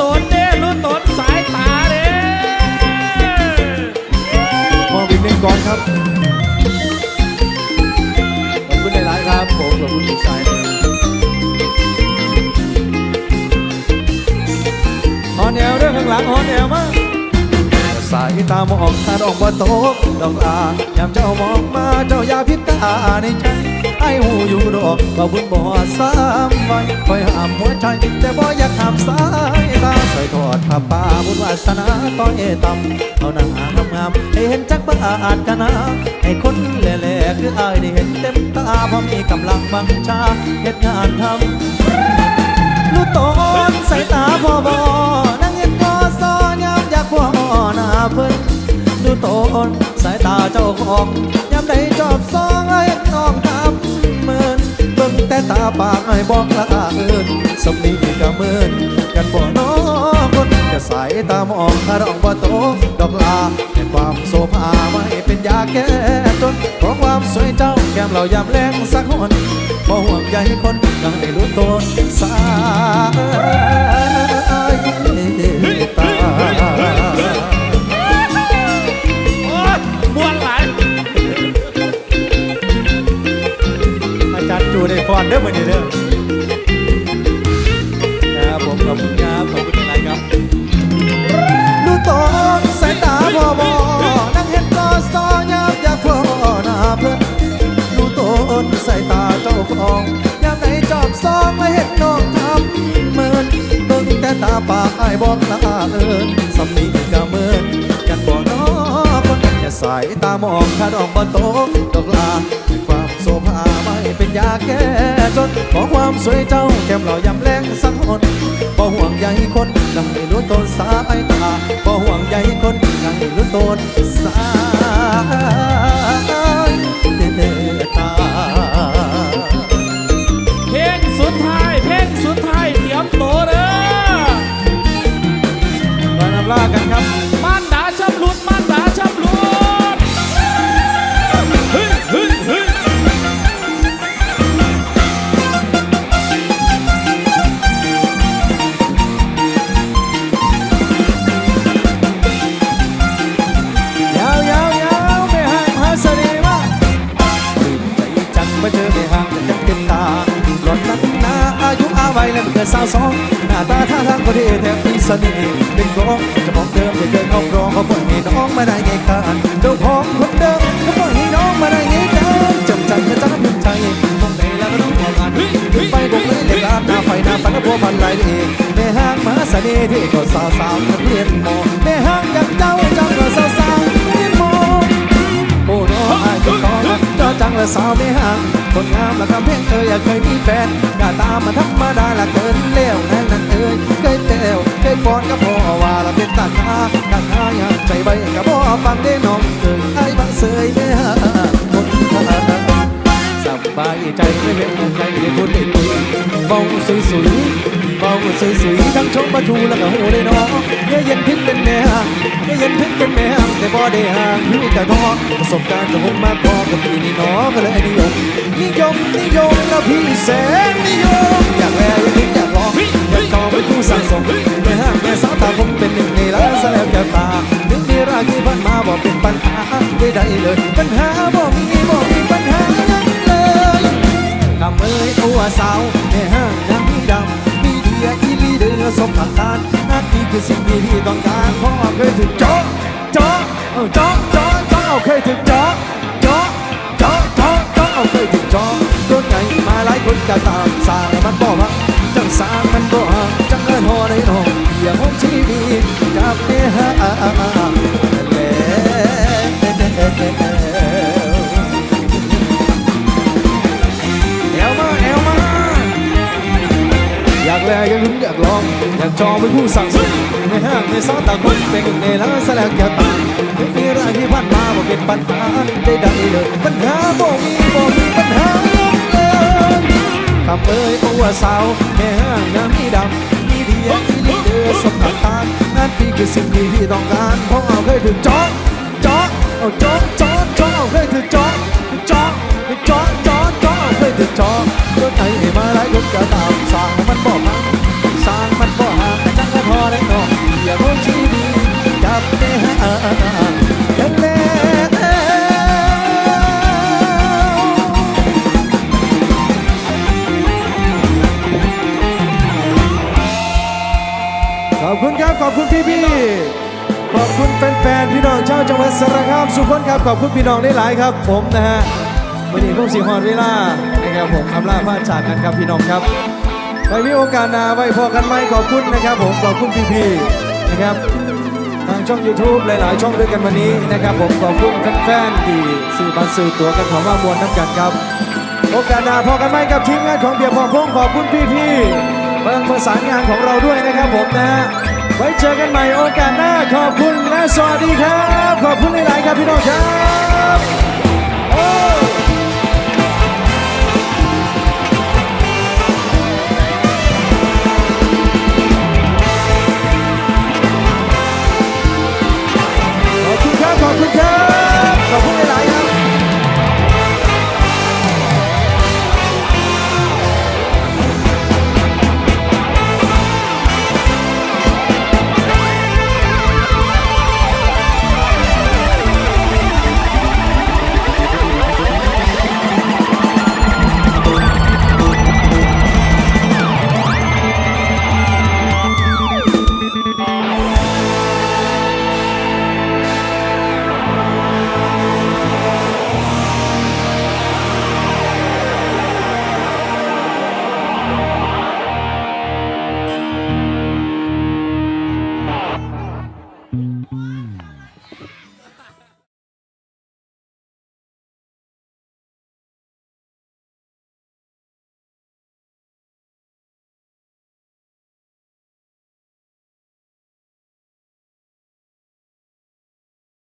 ตนเด้รู้ตนสายตาเด้มอบอีกหนึ่งกองครับขอบคุณหลายๆครับผมขอบคุณอีกสายฮอนแนวเรื่องข้างหลังฮอนแนวมาสายตามองตาดอกบ่ตกดอกลายามเจ้ามองมาเจ้ายาพิบตาในใจไอ้หูอยู่ดอกบ่บุญบ่สามไว้คอยห้ามหัวใจแต่บ่อยากห้ามสายตาใส่ทอดผ้าป่าบุญวาสนาต้อยต่ำเอาหน้างามๆให้เห็นจักบ้าดกันนะให้คนแหล่ๆคืออายได้เห็นเต็มตาพอมีกำลังบังชาเฮ็ดงานทำลูกตนสายตาพ่อบอนั่งเห็นกอซอยามอยากพ่อหน้าเพิ่นดูตนสายตาเจ้าของยามใดจอบซองไอ้น้องทำเหมือนเบิ่งแต่ตาปากไอ้บอกละเอินสมนีก็เหมือนกันบ่น้อค นจะสายตามองถ้าร้องบ่โตดอกลาให้ความโซภาไม่เป็นยาแก้จนขอความสวยเจ้าแก้มเรายามแรงสักคนบ่ห่วงใยคนยังให้รู้ตัวสายตาโอ้ยมวนหลายอาจารย์จูได้ฟอนเด้อมื้อนี้ ตาปากไอ้บอกละเอิญสำนีก็เมินกันบ่น้อคนกันจะสายตามองถ้าดอกบ่ตกดอกลาด้วยความโสภาไม่เป็นยาแก้จนขอความสวยเจ้าแก้มเหล่ายำแรงสังหนบ่ห่วงใยคนดังให้รู้ตนสาย แล้วเกิดสาวสองหน้าตาท่าทางก็ดีแถมมีเสน่ห์เป็นกองจะมองเดิมจะเกินเข้ากรองเขาปล่อยให้น้องมาได้ไงกันเจ้าของคนเดิมเขาปล่อยให้น้องมาได้ไงกันจำจังจะจังภูมิใจมองไหนแล้วก็ต้องมองอันขึ้นไปบกเลยเด็กลานหน้าไฟหน้าปันพัวพันไหลเองแม่ห้างมาเสน่ห์ที่ก็สาวสาวนักเรียนมอแม่ห้างอย่างเจ้าจ้าก็สาวสาวเรียนมอโอ้น้ออายก็ขอรักเจ้าจังและสาวไม่ห่าง คนงามและคำเพียงเอ่ยอยากเคยมีแฟนกล้าตามมาธรรมดาละเกินเลี้ยวนั่นนั่นเอ่ยเคยแต้วเคยปอนกับพ่อว่าละเป็นตันหาตันหาอยากใจใบกับพ่อฟังได้น้องเอ่ยไอ้บังเสยไม่ห่างคนสบายใจไม่เป็นใจได้พูดได้คุยเบาสวยสวยเบาสวยสวยทั้งชมประทูแล้วก็หูได้น้องเย็นพิษเป็น ได้ห่างพี่กะทอประสบการณ์ของผมมากพอกับพี่นี่น้องก็เลยนิยม นิยมนิยมแล้วพี่แสนนิยม อยากแลอยากเห็นอยากลองอยากต่อไปคู่สั่งสมแม่ห้างแม่สาวตาผมเป็นหนึ่งในล้านแสลบแก้วตาถึงมีราคีพันมาบอกเป็นปัญหาได้ได้เลย ปัญหาบ่มีบ่มีปัญหาเลยคำเอ้ยตัวสาวแม่ห้างยังมีดำมีเดียอีลีเดือสมผักทานนั่นนี่คือสิ่งที่พี่ต้องการพราะเคยถึงเจาะเจาะ เออเจาะเจาะเจาะเอาเคยถึงจาะเจาะเจาะเจาะเจาะเอาเคยถึงเจาะโดนไงมาหลายคนก็ตามสางมันบ่ว่าจังสางมันบ่ห่างจังเอิ้นหอในน้องอย่าหอมชีวิตกับแม่ห้างแล้วแอวมาแอวมาอยากแลอยากลุ้นอยากลองอยากจองเป็นผู้สั่งสมในห้างในซ้อยตาคนเป็นหนึ่งในล้านแสลงแก้วตาไม่มีเรื่อง ที่ผ่านมาบ่เป็นปัญหาได้ดังเลย ปัญหาบ่มีบ่มีปัญหาเลยคำเอ้ยโอ้ว่าสาวแม่ห้างน้ำมีดำมีเดียที่ลิเดอร์สมกับตานั่นพี่คือสิ่งที่พี่ต้องการเพราะเอาเคยถึงจอกจอกเอาจอกจอกจอกเอาเคยถึงจอกจอกจอก นพี่น้องชาวจังหวัดสระคามสุขนครับขอบคุณพี่น้องได้หลายครับ ผมนะฮะวันนี้พวกสีฮอนเวลานะครับผมคำลาพาจากกันครับพี่น้องครับไว้มีโอกาสนาไว้พอกันไหมขอบคุณนะครับผมขอบคุณพี่พี่ๆนะครับ ทางช่อง YouTube หลาย ๆ ช่องด้วยกันวันนี้นะครับ ผมขอบคุณแฟนๆที่สื่อบันสื่อตัวกันของมามวลน้ำกันครับ โอกาสนาพอกันไหมกับทีมงานของเบียร์พอพงขอบคุณพี่ๆเบิ่งประสานงานของเราด้วยนะครับผมนะ ไว้เจอกันใหม่โอกาสหน้าขอบคุณและสวัสดีครับ ขอบคุณหลายๆครับพี่น้องครับ